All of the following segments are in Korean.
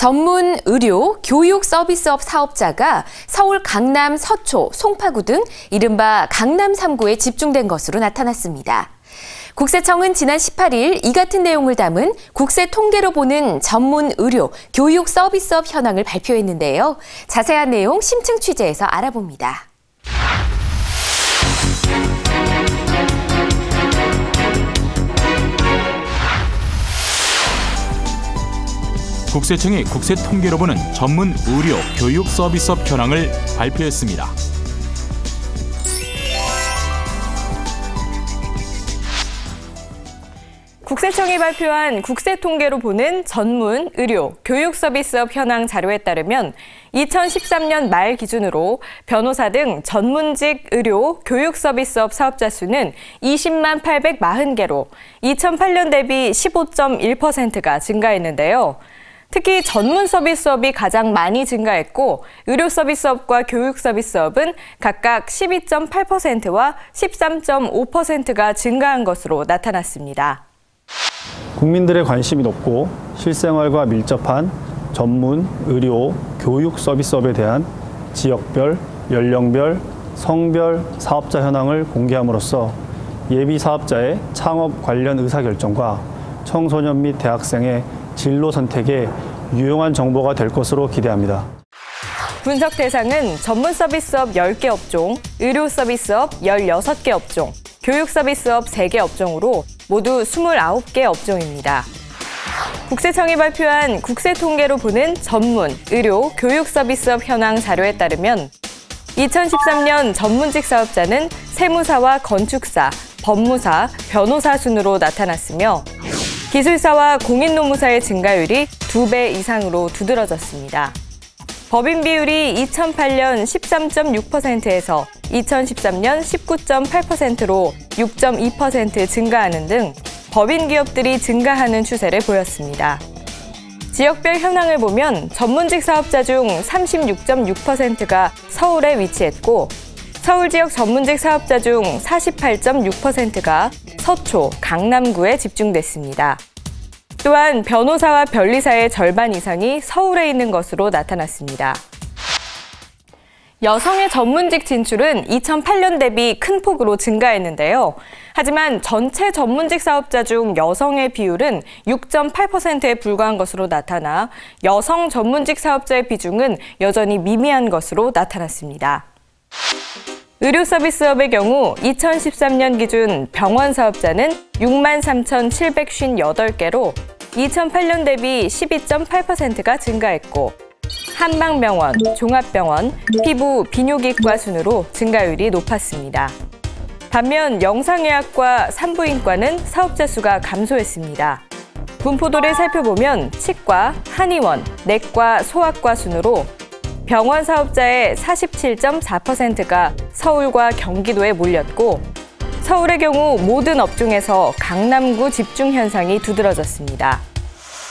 전문 의료, 교육 서비스업 사업자가 서울 강남 서초, 송파구 등 이른바 강남 3구에 집중된 것으로 나타났습니다. 국세청은 지난 18일 이 같은 내용을 담은 국세 통계로 보는 전문 의료, 교육 서비스업 현황을 발표했는데요. 자세한 내용 심층 취재에서 알아봅니다. 국세청이 국세 통계로 보는 전문 의료 교육 서비스업 현황을 발표했습니다. 국세청이 발표한 국세 통계로 보는 전문 의료 교육 서비스업 현황 자료에 따르면 2013년 말 기준으로 변호사 등 전문직 의료 교육 서비스업 사업자 수는 20만 840개로 2008년 대비 15.1%가 증가했는데요. 특히 전문 서비스업이 가장 많이 증가했고 의료 서비스업과 교육 서비스업은 각각 12.8%와 13.5%가 증가한 것으로 나타났습니다. 국민들의 관심이 높고 실생활과 밀접한 전문, 의료, 교육 서비스업에 대한 지역별, 연령별, 성별 사업자 현황을 공개함으로써 예비 사업자의 창업 관련 의사결정과 청소년 및 대학생의 진로 선택에 유용한 정보가 될 것으로 기대합니다. 분석 대상은 전문 서비스업 10개 업종, 의료 서비스업 16개 업종, 교육 서비스업 3개 업종으로 모두 29개 업종입니다. 국세청이 발표한 국세 통계로 보는 전문, 의료, 교육 서비스업 현황 자료에 따르면 2013년 전문직 사업자는 세무사와 건축사, 법무사, 변호사 순으로 나타났으며 기술사와 공인노무사의 증가율이 두 배 이상으로 두드러졌습니다. 법인 비율이 2008년 13.6%에서 2013년 19.8%로 6.2% 증가하는 등 법인 기업들이 증가하는 추세를 보였습니다. 지역별 현황을 보면 전문직 사업자 중 36.6%가 서울에 위치했고 서울 지역 전문직 사업자 중 48.6%가 서초, 강남구에 집중됐습니다. 또한 변호사와 변리사의 절반 이상이 서울에 있는 것으로 나타났습니다. 여성의 전문직 진출은 2008년 대비 큰 폭으로 증가했는데요. 하지만 전체 전문직 사업자 중 여성의 비율은 6.8%에 불과한 것으로 나타나 여성 전문직 사업자의 비중은 여전히 미미한 것으로 나타났습니다. 의료 서비스업의 경우 2013년 기준 병원 사업자는 6만 3,758개로 2008년 대비 12.8%가 증가했고 한방병원, 종합병원, 피부, 비뇨기과 순으로 증가율이 높았습니다. 반면 영상의학과 산부인과는 사업자 수가 감소했습니다. 분포도를 살펴보면 치과, 한의원, 내과, 소아과 순으로 병원 사업자의 47.4%가 서울과 경기도에 몰렸고 서울의 경우 모든 업종에서 강남구 집중 현상이 두드러졌습니다.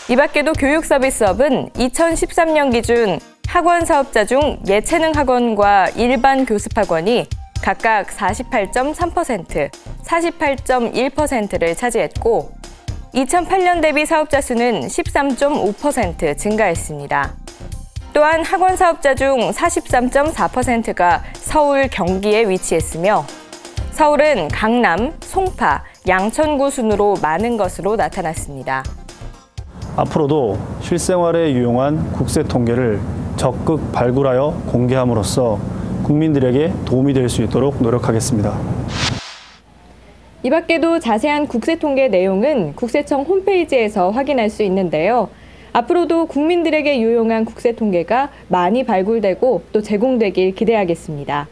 이 밖에도 교육 서비스업은 2013년 기준 학원 사업자 중 예체능 학원과 일반 교습 학원이 각각 48.3%, 48.1%를 차지했고 2008년 대비 사업자 수는 13.5% 증가했습니다. 또한 학원 사업자 중 43.4%가 서울, 경기에 위치했으며 서울은 강남, 송파, 양천구 순으로 많은 것으로 나타났습니다. 앞으로도 실생활에 유용한 국세 통계를 적극 발굴하여 공개함으로써 국민들에게 도움이 될 수 있도록 노력하겠습니다. 이 밖에도 자세한 국세 통계 내용은 국세청 홈페이지에서 확인할 수 있는데요. 앞으로도 국민들에게 유용한 국세 통계가 많이 발굴되고 또 제공되길 기대하겠습니다.